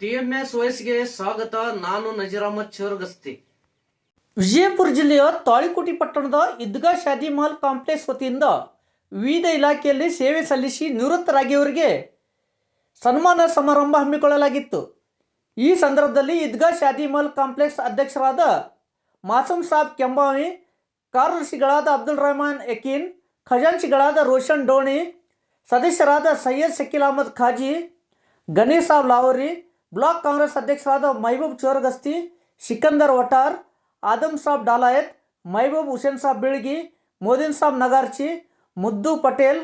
DMS ವಯಸ್ಸಿಗೆ ಸ್ವಾಗತ. ನಾನು ಅಹಮದ್ ಚೋರ್ಗಸ್ತಿ. ವಿಜಯಪುರ ಜಿಲ್ಲೆಯ ತಾಳಿಕೋಟಿ ಪಟ್ಟಣದ ಈದ್ಗಾ ಶಾದಿ ಮಹಲ್ ಕಾಂಪ್ಲೆಕ್ಸ್ ವತಿಯಿಂದ ವಿವಿಧ ಇಲಾಖೆಯಲ್ಲಿ ಸೇವೆ ಸಲ್ಲಿಸಿ ನಿವೃತ್ತರಾಗಿಯವರಿಗೆ ಸನ್ಮಾನ ಸಮಾರಂಭ ಹಮ್ಮಿಕೊಳ್ಳಲಾಗಿತ್ತು. ಈ ಸಂದರ್ಭದಲ್ಲಿ ಈದ್ಗಾ ಶಾದಿ ಮಹಲ್ ಕಾಂಪ್ಲೆಕ್ಸ್ ಅಧ್ಯಕ್ಷರಾದ ಮಾಸೂಮ್ ಸಾಬ್ ಕೆಂಬಾವಿ, ಕಾರ್ಯದರ್ಶಿಗಳಾದ ಅಬ್ದುಲ್ ರಹಮಾನ್ ಯಕೀನ್ ಖಜಾಂಚಿಗಳಾದ ರೋಷನ್ ಡೋಣಿ, ಸದಸ್ಯರಾದ ಸೈಯದ್ ಶಕೀಲ್ ಅಹಮದ್ ಖಾಜಿ, ಗಣೇಶ್ ಸಾಬ್ ಲಾವರಿ ಬ್ಲಾಕ್ ಕಾಂಗ್ರೆಸ್ ಅಧ್ಯಕ್ಷರಾದ ಮೈಬೂಬ್ ಚೋರಗಸ್ತಿ, ಸಿಕಂದರ್ ವಟಾರ್, ಆದಮ್ ಸಾಬ್ ಡಾಲಾಯತ್, ಮೈಬೂಬ್ ಹುಸೇನ್ ಸಾಬ್ ಬಿಳ್ಗಿ, ಮೋದಿನ್ ಸಾಬ್ ನಗಾರ್ಚಿ, ಮುದ್ದು ಪಟೇಲ್,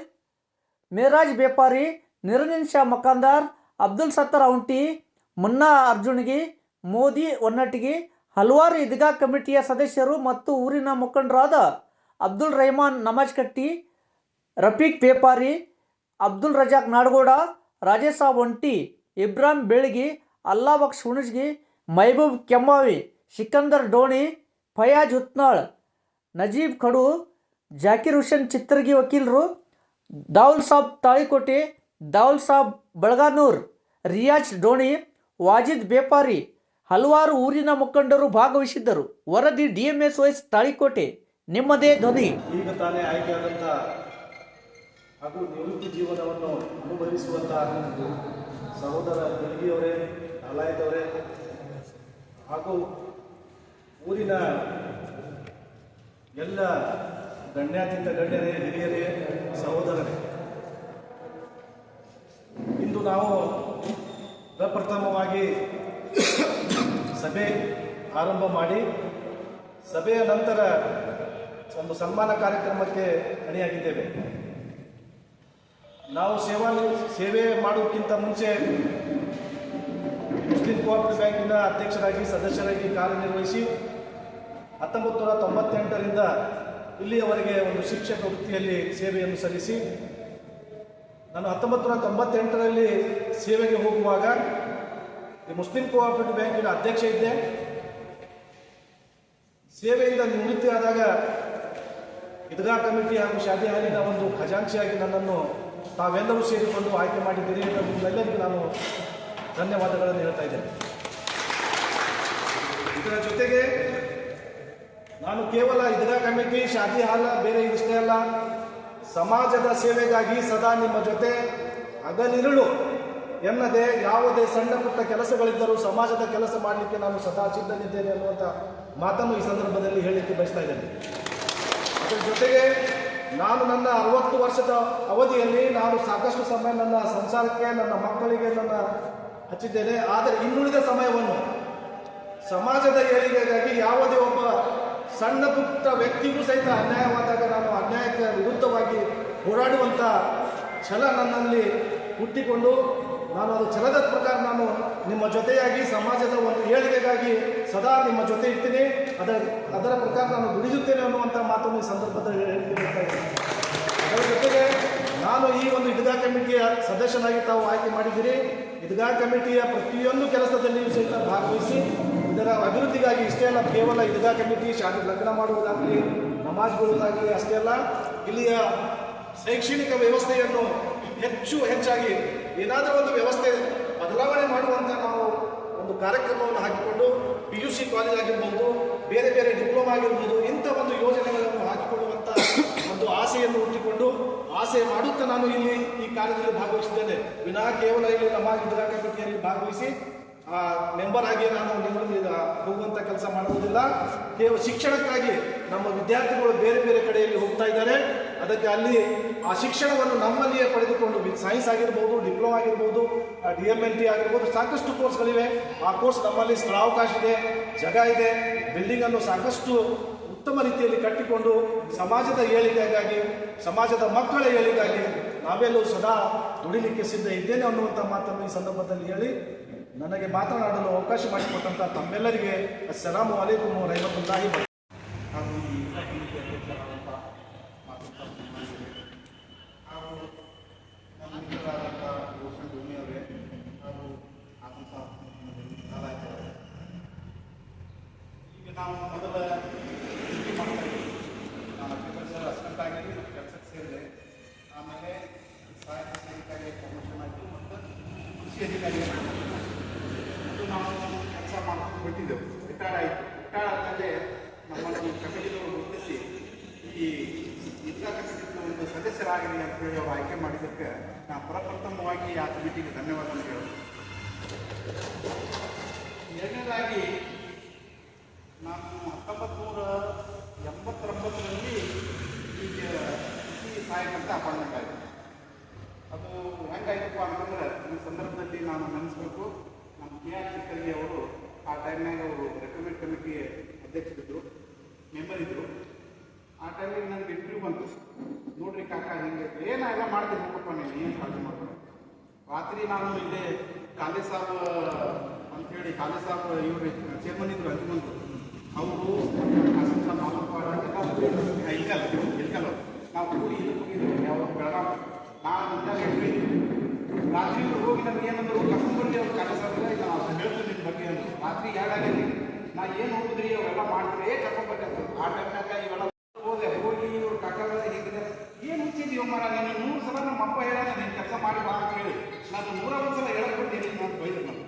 ಮೇರಾಜ್ ಬೇಪಾರಿ, ನಿರಂಜನ್ ಶಾ ಮಕಾಂದಾರ್, ಅಬ್ದುಲ್ ಸತ್ತರ್ ಔಂಟಿ ಮುನ್ನಾ ಅರ್ಜುನ್ಗಿ, ಮೋದಿ ಒನ್ನಟಿಗಿ ಹಲವಾರು ಈದ್ಗಾ ಕಮಿಟಿಯ ಸದಸ್ಯರು ಮತ್ತು ಊರಿನ ಮುಖಂಡರಾದ ಅಬ್ದುಲ್ ರೆಹಮಾನ್ ನಮಾಜ್ ಕಟ್ಟಿ ರಫೀಕ್ ಬೇಪಾರಿ, ಅಬ್ದುಲ್ ರಜಾಕ್ ನಾಡಗೌಡ, ರಾಜೇಶ್ ಸಾಬ್ ಒಂಟಿ ಇಬ್ರಾಹಿಂ ಬೆಳಗಿ ಅಲ್ಲಾ ಸುಣಜ್ಗಿ ಮೈಬೂಬ್ ಕೆಮ್ಮಾವಿ, ಸಿಕಂದರ್ ಡೋಣಿ, ಫಯಾಜ್ ಹುತ್ನಾಳ್, ನಜೀಬ್ ಖಡು ಜಾಕಿರ್ ಹುಸೇನ್ ಚಿತ್ರಗಿ ವಕೀಲರು, ದಾವುಲ್ ಸಾಬ್ ತಾಳಿಕೋಟೆ, ದಾವುಲ್ ಸಾಬ್ ಬಳಗಾನೂರ್, ರಿಯಾಜ್ ಡೋಣಿ, ವಾಜಿದ್ ಬೇಪಾರಿ, ಹಲವಾರು ಊರಿನ ಮುಖಂಡರು ಭಾಗವಹಿಸಿದ್ದರು. ವರದಿ ಡಿ ಎಂ ಎಸ್ ವೈಸ್ ತಾಳಿಕೋಟೆ, ನಿಮ್ಮದೇ ಧ್ವನಿ. ಈಗ ತಾನೇ ಆಯ್ಕೆಯಾದಂಥ ಹಾಗೂ ನಿವೃತ್ತಿ ಜೀವನವನ್ನು ಅನುಭವಿಸುವಂಥ ಸಹೋದರ ಬೆಳಗಿಯವರೇ ಅಲಾಯದವರೇ ಹಾಗೂ ಊರಿನ ಎಲ್ಲ ಗಣ್ಯಾತೀತ ಗಣ್ಯರೇ, ಹಿರಿಯರೇ, ಸಹೋದರರೇ. ಇಂದು ನಾವು ಪ್ರಪ್ರಥಮವಾಗಿ ಸಭೆ ಆರಂಭ ಮಾಡಿ, ಸಭೆಯ ನಂತರ ಒಂದು ಸನ್ಮಾನ ಕಾರ್ಯಕ್ರಮಕ್ಕೆ ಅಣಿಯಾಗಿದ್ದೇವೆ. ನಾವು ಸೇವಾ ಸೇವೆ ಮಾಡೋಕ್ಕಿಂತ ಮುಂಚೆ ಮುಸ್ಲಿಂ ಕೋಆಪರೇಟಿವ್ ಬ್ಯಾಂಕಿನ ಅಧ್ಯಕ್ಷರಾಗಿ, ಸದಸ್ಯರಾಗಿ ಕಾರ್ಯನಿರ್ವಹಿಸಿ ಹತ್ತೊಂಬತ್ತು ನೂರ ತೊಂಬತ್ತೆಂಟರಿಂದ ಇಲ್ಲಿಯವರೆಗೆ ಒಂದು ಶಿಕ್ಷಕ ವೃತ್ತಿಯಲ್ಲಿ ಸೇವೆಯನ್ನು ಸಲ್ಲಿಸಿ, ನಾನು ಹತ್ತೊಂಬತ್ತು ನೂರ ತೊಂಬತ್ತೆಂಟರಲ್ಲಿ ಸೇವೆಗೆ ಹೋಗುವಾಗ ಈ ಮುಸ್ಲಿಂ ಕೋಆಪರೇಟಿವ್ ಬ್ಯಾಂಕಿನ ಅಧ್ಯಕ್ಷ ಇದ್ದೆ. ಸೇವೆಯಿಂದ ನಿವೃತ್ತಿ ಆದಾಗ ಕಮಿಟಿ ಹಾಗೂ ಶಾದಿ ಹಾಲಿನ ಒಂದು ಖಜಾಂಚಿಯಾಗಿ ನನ್ನನ್ನು ತಾವೆಲ್ಲರೂ ಸೇರಿಕೊಂಡು ಆಯ್ಕೆ ಮಾಡಿದ್ದೀರಿ ನಿಮ್ಮೆಲ್ಲರಿಗೂ ನಾನು ಧನ್ಯವಾದಗಳನ್ನು ಹೇಳ್ತಾ ಇದ್ದೇನೆ. ಇದರ ಜೊತೆಗೆ ನಾನು ಕೇವಲ ಇದರ ಕಮಿಟಿ, ಶಾದಿ ಹಾಲ ಬೇರೆ ಇಷ್ಟೇ ಅಲ್ಲ, ಸಮಾಜದ ಸೇವೆಗಾಗಿ ಸದಾ ನಿಮ್ಮ ಜೊತೆ ಹಗಲಿರುಳು ಎನ್ನದೆ ಯಾವುದೇ ಸಣ್ಣ ಪುಟ್ಟ ಕೆಲಸಗಳಿದ್ದರೂ ಸಮಾಜದ ಕೆಲಸ ಮಾಡಲಿಕ್ಕೆ ನಾನು ಸದಾ ಸಿದ್ಧನಿದ್ದೇನೆ ಅನ್ನುವಂಥ ಮಾತನ್ನು ಈ ಸಂದರ್ಭದಲ್ಲಿ ಹೇಳಲಿಕ್ಕೆ ಬಯಸ್ತಾ ಇದ್ದೇನೆ. ಅದರ ಜೊತೆಗೆ ನಾನು ನನ್ನ ಅರವತ್ತು ವರ್ಷದ ಅವಧಿಯಲ್ಲಿ ನಾನು ಸಾಕಷ್ಟು ಸಮಯ ನನ್ನ ಸಂಸಾರಕ್ಕೆ, ನನ್ನ ಮಕ್ಕಳಿಗೆ ನನ್ನ ಹಚ್ಚಿದ್ದೇನೆ. ಆದರೆ ಇನ್ನುಳಿದ ಸಮಯವನ್ನು ಸಮಾಜದ ಏಳಿಗೆಗಾಗಿ ಯಾವುದೇ ಒಬ್ಬ ಸಣ್ಣ ಪುಟ್ಟ ವ್ಯಕ್ತಿಗೂ ಸಹಿತ ಅನ್ಯಾಯವಾದಾಗ ನಾನು ಅನ್ಯಾಯಕ್ಕೆ ವಿರುದ್ಧವಾಗಿ ಹೋರಾಡುವಂಥ ಛಲ ನನ್ನಲ್ಲಿ ಹುಟ್ಟಿಕೊಂಡು ನಾನು ಅದು ಛಲದ ಪ್ರಕಾರ ನಾನು ನಿಮ್ಮ ಜೊತೆಯಾಗಿ ಸಮಾಜದ ಒಂದು ಏಳಿಗೆಗಾಗಿ ಸದಾ ನಿಮ್ಮ ಜೊತೆ ಇರ್ತೀನಿ. ಅದರ ಅದರ ಪ್ರಕಾರ ನಾನು ದುಡಿಯುತ್ತೇನೆ ಅನ್ನುವಂಥ ಮಾತನ್ನು ಈ ಸಂದರ್ಭದಲ್ಲಿ ಹೇಳ್ತೀನಿ ಅದರ ಜೊತೆಗೆ ನಾನು ಈ ಒಂದು ಇದ್ಗಾ ಕಮಿಟಿಯ ಸದಸ್ಯನಾಗಿ ತಾವು ಆಯ್ಕೆ ಮಾಡಿದ್ದೀರಿ. ಇದ್ಗಾ ಕಮಿಟಿಯ ಪ್ರತಿಯೊಂದು ಕೆಲಸದಲ್ಲಿಯೂ ಸಹಿತ ಭಾಗವಹಿಸಿ, ಇದರ ಅಭಿವೃದ್ಧಿಗಾಗಿ ಇಷ್ಟೇ ಅಲ್ಲ, ಕೇವಲ ಇದ್ಗಾ ಕಮಿಟಿ ಶಾಲೆ ಲಗ್ನ ಮಾಡುವುದಾಗಲಿ, ನಮಾಜ್ ಬಿಡುವುದಾಗಲಿ ಅಷ್ಟೇ ಅಲ್ಲ, ಇಲ್ಲಿಯ ಶೈಕ್ಷಣಿಕ ವ್ಯವಸ್ಥೆಯನ್ನು ಹೆಚ್ಚು ಹೆಚ್ಚಾಗಿ ಏನಾದರೂ ಒಂದು ವ್ಯವಸ್ಥೆ ಬದಲಾವಣೆ ಮಾಡುವಂಥ ನಾವು ಒಂದು ಕಾರ್ಯಕ್ರಮವನ್ನು ಹಾಕಿಕೊಂಡು ಪಿ ಯು ಸಿ ಕಾಲೇಜ್ ಆಗಿರ್ಬೋದು, ಬೇರೆ ಬೇರೆ ಡಿಪ್ಲೊಮಾ ಆಗಿರ್ಬೋದು, ಇಂಥ ಒಂದು ಯೋಜನೆಗಳನ್ನು ಹಾಕಿಕೊಳ್ಳುವಂಥ ಒಂದು ಆಸೆಯನ್ನು ಹುಟ್ಟಿಕೊಂಡು ಆಸೆ ಮಾಡುತ್ತಾ ನಾನು ಇಲ್ಲಿ ಈ ಕಾರ್ಯದಲ್ಲಿ ಭಾಗವಹಿಸಿದ್ದೇನೆ. ವಿನಾ ಕೇವಲ ಇಲ್ಲಿ ನಮ್ಮ ಇದ್ರಾ ಕಮಿಟಿಯಲ್ಲಿ ಭಾಗವಹಿಸಿ, ಆ ಮೆಂಬರ್ ಆಗಿ ನಾನು ಹೋಗುವಂಥ ಕೆಲಸ ಮಾಡುವುದಿಲ್ಲ. ಕೇವಲ ಶಿಕ್ಷಣಕ್ಕಾಗಿ ನಮ್ಮ ವಿದ್ಯಾರ್ಥಿಗಳು ಬೇರೆ ಬೇರೆ ಕಡೆಯಲ್ಲಿ ಹೋಗ್ತಾ ಇದ್ದಾರೆ. ಅದಕ್ಕೆ ಅಲ್ಲಿ ಆ ಶಿಕ್ಷಣವನ್ನು ನಮ್ಮಲ್ಲಿಯೇ ಪಡೆದುಕೊಂಡು ಸೈನ್ಸ್ ಆಗಿರ್ಬೋದು ಡಿಪ್ಲೊಮಾ ಆಗಿರ್ಬೋದು ಡಿ ಎಂ ಎಲ್ ಟಿ ಆಗಿರ್ಬೋದು, ಸಾಕಷ್ಟು ಕೋರ್ಸ್ಗಳಿವೆ ಆ ಕೋರ್ಸ್ ನಮ್ಮಲ್ಲಿ ಸ್ಥಳಾವಕಾಶ ಇದೆ, ಜಾಗ ಇದೆ. ಬಿಲ್ಡಿಂಗನ್ನು ಸಾಕಷ್ಟು ಉತ್ತಮ ರೀತಿಯಲ್ಲಿ ಕಟ್ಟಿಕೊಂಡು ಸಮಾಜದ ಏಳಿಗೆಗಾಗಿ, ಸಮಾಜದ ಮಕ್ಕಳ ಏಳಿಗೆಗಾಗಿ ನಾವೆಲ್ಲೂ ಸದಾ ದುಡಿಲಿಕ್ಕೆ ಸಿದ್ಧ ಇದ್ದೇನೆ ಅನ್ನುವಂಥ ಮಾತನ್ನು ಈ ಸಂದರ್ಭದಲ್ಲಿ ಹೇಳಿ ನನಗೆ ಮಾತನಾಡಲು ಅವಕಾಶ ಮಾಡಿಕೊಟ್ಟಂಥ ತಮ್ಮೆಲ್ಲರಿಗೆ ಅಸ್ಸಲಾಮು ಅಲೈಕುಮ್ ರಹಮತುಲ್ಲಾಹಿ ವ ಹಾಗೂ ಈ ಕಮಿಟಿ ಅಧ್ಯಕ್ಷರಾದಂಥ ಮಾತು ಹಾಗೂ ನಮ್ಮ ಮಿತ್ರರಾದಂಥ ರೋಷನ್ ಧೋನಿ ಅವರೇ ಹಾಗೂ ಆತಂಕ ಅವರೇ ಈಗ ನಾವು ಮೊದಲ ಡ್ಯೂಟಿ ಮಾಡ್ತಾ ಇದ್ದೀವಿ ನಾನು ಅಗ್ರಿಕಲ್ಚರ್ ಅಸಿಸ್ಟೆಂಟ್ ಆಗಿ ಕೆಲಸಕ್ಕೆ ಸೇರಿದೆ ಆಮೇಲೆ ಸಹಾಯಕ ನಾವು ಕೆಲಸ ಅಧಿಕಾರಿ ಬಿಟ್ಟಿದ್ದೆವು ರಿಟೈರ್ಡ್ ಆಯಿತು ರಿಟೈರ್ಡ್ ಆದಮೇಲೆ ನಮ್ಮನ್ನು ಕಮಿಟಿದವರು ಗುರುತಿಸಿ ಈ ಜಿಲ್ಲಾ ಕಮಿಟಿದ ಒಂದು ಸದಸ್ಯರಾಗಲಿ ಅಂತ ಹೇಳಿ ಅವರು ಆಯ್ಕೆ ಮಾಡಿದ್ದಕ್ಕೆ ನಾನು ಪ್ರಪ್ರಥಮವಾಗಿ ಆ ಕಮಿಟಿಗೆ ಧನ್ಯವಾದಗಳು ಹೇಳೋದು ಎರಡನೇದಾಗಿ ನಾನು ಹತ್ತೊಂಬತ್ತು ನೂರ ಎಂಬತ್ತೊಂಬತ್ತರಲ್ಲಿ ಈಗ ಕೃಷಿ ಸಹಾಯಕಂತ ಅಪಾಯಿಂಟ್ಮೆಂಟ್ ಅದು ಹೆಂಗಾಯ್ತಪ್ಪ ಅಂತಂದ್ರೆ ಈ ಸಂದರ್ಭದಲ್ಲಿ ನಾನು ನೆನೆಸ್ಬೇಕು. ನಮ್ಮ ಕೆ ಆರ್ ಚಿಕ್ಕಲ್ಲಿ ಅವರು ಆ ಟೈಮ್ನಾಗ ಅವರು ರೆಕಮೆಂಡ್ ಕಮಿಟಿ ಅಧ್ಯಕ್ಷರಿದ್ದರು ಮೆಂಬರ್ ಇದ್ದರು ಆ ಟೈಮಿಗೆ ನನಗೆ ಇಂಟರ್ವ್ಯೂ ಬಂತು. ನೋಡ್ರಿ ಕಾಕ ಹಿಂಗೆ ಮಾಡ್ತೀನಿ ಹೋಗಪ್ಪ ನೀನು, ಏನು ಕಾಳಜಿ ಮಾಡ್ಬೇಡ. ರಾತ್ರಿ ನಾನು ಇಲ್ಲೇ ಕಾಲೇ ಸಾಬ್ ಅಂತೇಳಿ ಖಾಲಿ ಸಾಬ್ ಇವರು ಚೇರ್ಮನ್ ಇದ್ರು ಅಂಜುಮಂತು ಅವರು ಇಲ್ಕಲ್ ಇಲ್ಕಲ್. ನಾವು ಕೂಡಿ ಇದು ಯಾವ ಬೆಳಗಾವಿ. ನಾನು ಮುಂಜಾನೆ ಎಂಟ್ರಿ ರಾತ್ರಿ ಹೋಗಿ ನಮ್ಗೆ ಏನಂದ್ರು ಕರ್ಕೊಂಡ್ಬರ್ಲಿ ಅವ್ರು ಸಾಬ್ ಇಲ್ಲ ನಾವು ಹೇಳ್ತೀನಿ ನಿಮ್ಮ ಬಗ್ಗೆ ಅಂತ ರಾತ್ರಿ ಎರಡಾಗಲಿ ನಾ ಏನು ಹೋಗಿದ್ರಿ ಅವೆಲ್ಲ ಮಾಡ್ತೀರಿ ಏ ಕರ್ಕೊಂಡ್ಬರ್ಲಿ ಅಂತ ಆ ಟೈಮ್ನಾಗ ಇವೆಲ್ಲ ಹೋದೆ ಹೋಗಿ ಇವ್ರು ಕಾಕಾಗ ಹೀಗಿದೆ ಏನು ಹುಚ್ಚಿದೀವ ಮರ ನೀನು ನೂರು ಸಲ ನಮ್ಮ ಅಪ್ಪ ಹೇಳೋಣ ನೀನು ಕೆಲಸ ಮಾಡಿ ಬಾ ಅಂತ ಹೇಳಿ ನಾನು ನೂರ ಒಂದು ಸಲ ಹೇಳಕ್ ಕೊಡ್ತೀನಿ ನಾನು ಬೈದ್ರು. ನಾನು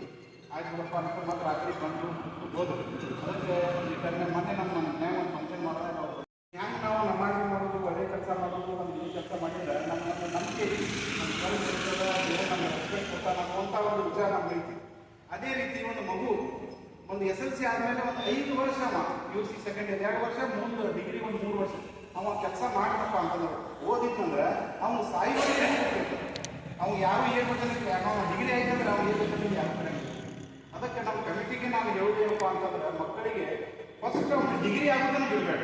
ಆಯ್ತು ಬಿಡಪ್ಪ ಅಂತ ಮತ್ತೆ ರಾತ್ರಿ ಬಂದು ಹೋದ್ರು ಅದಕ್ಕೆ ಈ ಟೈಮ್ನಾಗ ಮೊನ್ನೆ ನಮ್ಮ ನ್ಯಾಯ ಒಂದು ಫಂಕ್ಷನ್ ಮಾಡಿದಾಗ ನಾವು ಹ್ಯಾಂಗೆ ನಾವು ನಮಾಜ್ ಮಾಡೋದು ಒಳ್ಳೆ ಕೆಲಸ ಮಾಡೋದು ನಮ್ಗೆ ಈ ಕೆಲಸ ಮಾಡಿದ್ರೆ ನಮ್ಮ ಒಂದು ನಂಬಿಕೆ ಐತಿ. ನಮ್ಮ ಕಲ್ಸ್ ಇರ್ತದ ದೇವ್ರು ನಮ್ಗೆ ರೆಸ್ಪೆಕ್ಟ್ ಕೊಡ್ತಾನ ಅನ್ನುವಂಥ ಒಂದು ವಿಚಾರ ನಮ್ಗೆ ಐತಿ ಅದೇ ರೀತಿ ಒಂದು ಮಗು ಒಂದು ಎಸ್ ಎಲ್ ಸಿ ಆದಮೇಲೆ ಒಂದು ಐದು ವರ್ಷ ಅವ ಯು ಸಿ ಸೆಕೆಂಡ್ ಇಯರ್ ಎರಡು ವರ್ಷ ಮುಂದೆ ಡಿಗ್ರಿ ಒಂದು ಮೂರು ವರ್ಷ. ಅವ ಕೆಲಸ ಮಾಡ್ತಪ್ಪ ಅಂತಂದ್ರೆ ಓದಿದ್ನಂದ್ರೆ ಅವ್ನು ಸಾಯಿ ಅವ್ನು ಯಾವ ಏನ್ ಬೇಕಂದ್ರೆ ಅವ್ನು ಡಿಗ್ರಿ ಆಯ್ತಂದ್ರೆ ಅವ್ನು ಏನು ಬೇಕಂದ್ರೆ ಯಾರು ಕಡೆ? ಅದಕ್ಕೆ ನಮ್ಮ ಕಮಿಟಿಗೆ ನಾವು ಹೇಳುವುದೇನಪ್ಪ ಅಂತಂದ್ರೆ ಮಕ್ಕಳಿಗೆ ಫಸ್ಟ್ ಅವ್ನು ಡಿಗ್ರಿ ಆಗೋದನ್ನ ಬಿಡಬೇಡ.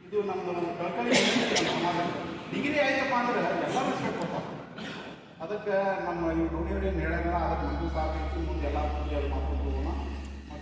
ಇದು ನಮ್ದು ಒಂದು ಕಳ್ಕಳಿ ನಮ್ಮ ಸಮಾಜಕ್ಕೆ ಡಿಗ್ರಿ ಆಯ್ತಪ್ಪ ಅಂದ್ರೆ ಎಲ್ಲ ರೆಸ್ಪೆಕ್ಟ್ ಕೊಡ್ತಾರೆ ಅದಕ್ಕೆ ನಮ್ಮ ಈ ನೋಡಿಯವ್ರು ಏನು ಹೇಳಂಗಿಲ್ಲ ಅದಕ್ಕೆ ನಮಗೂ ಸಾಕು ಮುಂದೆ ಎಲ್ಲ ಮಾಡ್ಕೊಂಡು ಹೋಗೋಣ.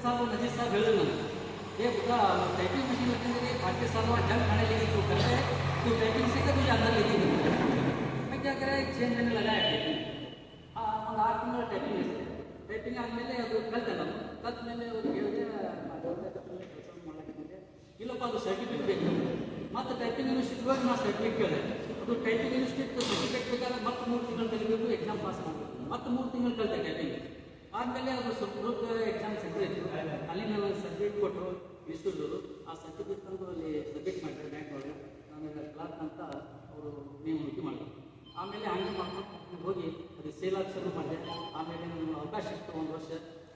ಅದು ಪಟೇಲ್ ಸಾಹಬ್ ನಜೀರ್ ಸಾಹಬ್ ಹೇಳಿದ್ರು ನನಗೆ ಏ ಬುದ್ಧ ಟೈಪಿಂಗ್ मशीन रखेंगे भारतीय साहब जंग खाने लगी तो करते तो टाइपिंग से कभी अंदर लेती नहीं मैं क्या करा एक छः महीने लगाया टाइपिंग ಒಂದು ಆರು ತಿಂಗಳ ಟೈಪಿಂಗ್ ಇದೆ ಟೈಪಿಂಗ್ ಆದಮೇಲೆ ಅದು ಕಲಿತೆ ನಾನು ಕಲ್ತ ಮೇಲೆ ಅವ್ರಿಗೆ ಹೇಳಿದೆ ಕೆಲಸ ಮಾಡಲಿಕ್ಕೆ ಇಲ್ಲಪ್ಪ ಅದು ಸರ್ಟಿಫಿಕೇಟ್ ಬೇಕು ಮತ್ತು ಟೈಪಿಂಗ್ ಯೂನಿವರ್ಸಿಟಿ ಹೋಗಿ ನಾನು ಸರ್ಟಿಫಿಕೇಟ್ ಕೇಳಿದೆ ಅದು ಟೈಪಿಂಗ್ ಯೂನಿವರ್ಸಿಟಿ ಸರ್ಟಿಫಿಕೇಟ್ ಬೇಕಾದ್ರೆ ಮತ್ತೆ ಮೂರು ತಿಂಗಳು ಕಲಿಬೇಕು ಎಕ್ಸಾಮ್ ಪಾಸ್ ಮಾಡಬೇಕು ಮತ್ತೆ ಮೂರು ತಿಂಗಳು ಕಲಿತೆ ಟೈಪಿಂಗ್ ಆದಮೇಲೆ ಅವರು ಸ್ವಲ್ಪ ಗ್ರೂಪ್ ಎಕ್ಸಾಮ್ ಸೆಂಟರ್ ಇತ್ತು ಅಲ್ಲಿ ನಾನು ಸರ್ಟಿಫಿಕೇಟ್ ಕೊಟ್ಟರು. ಇನ್ಸ್ಟಿಟ್ಯೂಟರು ಆ ಸರ್ಟಿಫಿಕೇಟ್ ತಂದು ಅಲ್ಲಿ ಸಬ್ಮಿಟ್ ಮಾಡಿದ್ರು ಬ್ಯಾಂಕ್ ಒಳಗೆ ಆಮೇಲೆ ಕ್ಲಾರ್ಕ್ ಅಂತ ಅವರು ನೇಮಣಿಕೆ ಮಾಡಿದ್ರು. ಆಮೇಲೆ ಹಂಗೆ ಮಾಡ್ಕೊಂಡು ಹೋಗಿ ಅದು ಸೇಲ್ ಶುರು ಮಾಡಿದೆ. ಆಮೇಲೆ ನಾನು ಅವಕಾಶ ಇತ್ತು ಒಂದು ವರ್ಷ.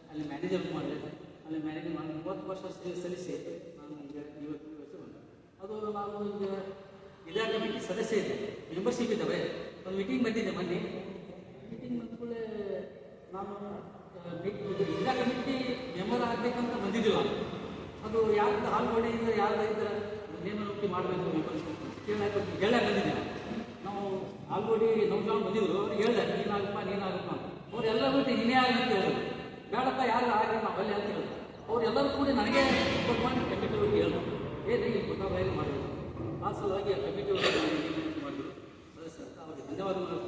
ಅಲ್ಲಿ ಮ್ಯಾನೇಜರ್ ಮಾಡಿದೆ. ಅಲ್ಲಿ ಮ್ಯಾನೇಜರ್ ಮಾಡಿ ಮೂವತ್ತು ವರ್ಷ ಸಲ್ಲಿಸಿ ನಾನು ಈಗ ಇವತ್ತು ವರ್ಷ ಬಂದೆ. ಅದು ನಾನು ಈಗ ಇದೇ ಕಮಿಟಿ ಸದಸ್ಯ ಇದೆ ಮೆಂಬರ್ಶಿಪ್ ಇದ್ದಾವೆ. ಒಂದು ಮೀಟಿಂಗ್ ಬಂದಿದ್ದೆ ಮೊನ್ನೆ ಮೀಟಿಂಗ್ ಬಂದ ಕೂಡಲೇ ನಾನು ಇದೇ ಕಮಿಟಿ ಮೆಂಬರ್ ಆಗಬೇಕಂತ ಬಂದಿದ್ದಿಲ್ಲ ಅದು ಯಾರ್ದು ಹಾಲ್ಗೋಡೆಯಿಂದ ಯಾರ್ದು ಇದ್ರೆ ನೇಮನುಕ್ತಿ ಮಾಡಬೇಕು ಮೆಂಬರ್ಶಿಪ್ ಕೇಳಕ್ಕೆ ಹೇಳೇ ಬಂದಿದ್ದೆ ನಾವು ಆಲ್ಗೋಡಿ ನೌಜಾನ್ ಬಂದಿದ್ರು ಅವ್ರಿಗೆ ಹೇಳ್ದೆ ನೀನಾಗಪ್ಪ ನೀನಾಗಪ್ಪ ಅವ್ರು ಎಲ್ಲರೂ ನೀನೇ ಆಗಿ ಅಂತ ಹೇಳಿದ್ರು ಬೇಡಪ್ಪ ಯಾರು ಆಗಿ ನಾವು ಅಲ್ಲಿ ಅಂತ ಹೇಳಿದ್ರು ಕೂಡ ನನಗೆ ಮಾಡಿ ಕಮಿಟಿ ಅವ್ರಿಗೆ ಹೇಳಿದ್ರು ಏನೇ ಈ ಗೊತ್ತಾಗ ಮಾಡಿದ್ರು ಆ ಸಲುವಾಗಿ ಆ ಮಾಡಿದ್ರು ಅವ್ರಿಗೆ ಧನ್ಯವಾದಗಳು.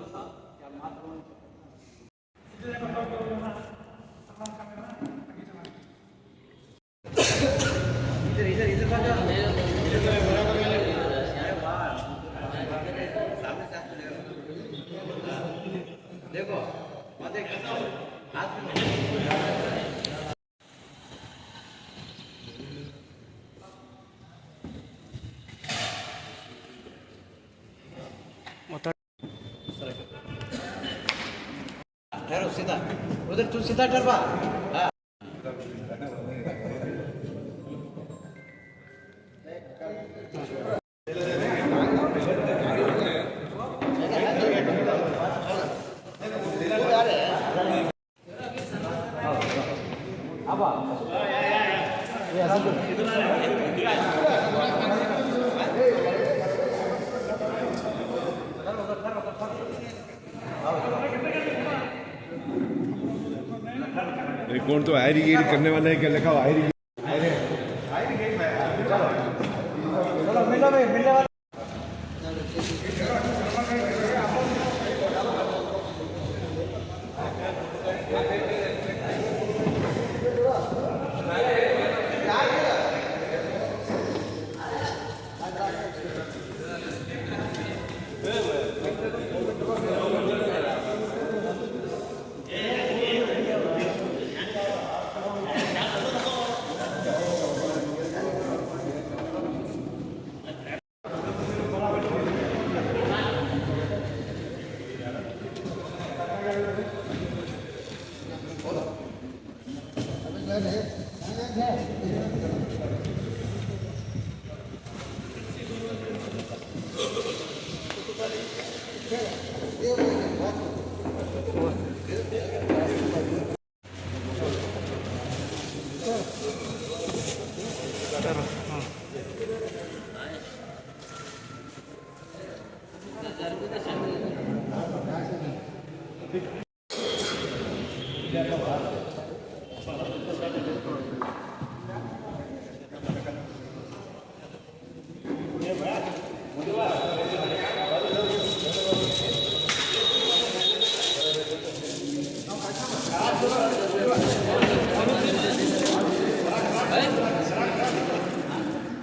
ठहरो सीधा उधर तू सीधा ठहरवा हाँ Thank you. रिकॉर्ड तो आयर करने वाला है क्या? लिखा आयर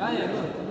哎呀！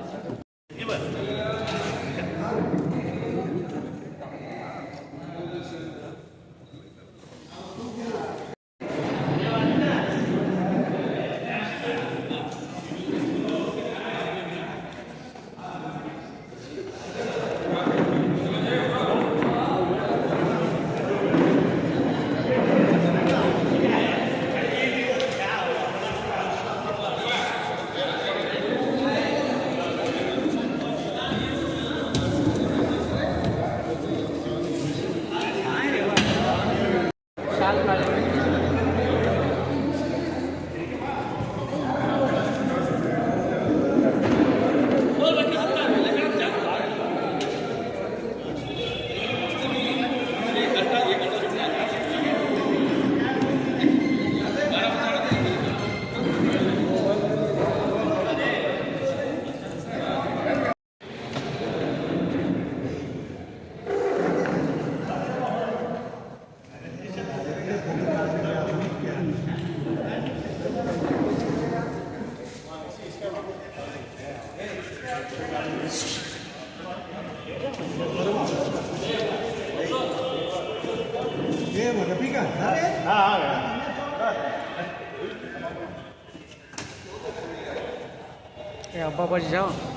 Magapika? Dali? Ah, ah, એ અંબા પછી જાઓ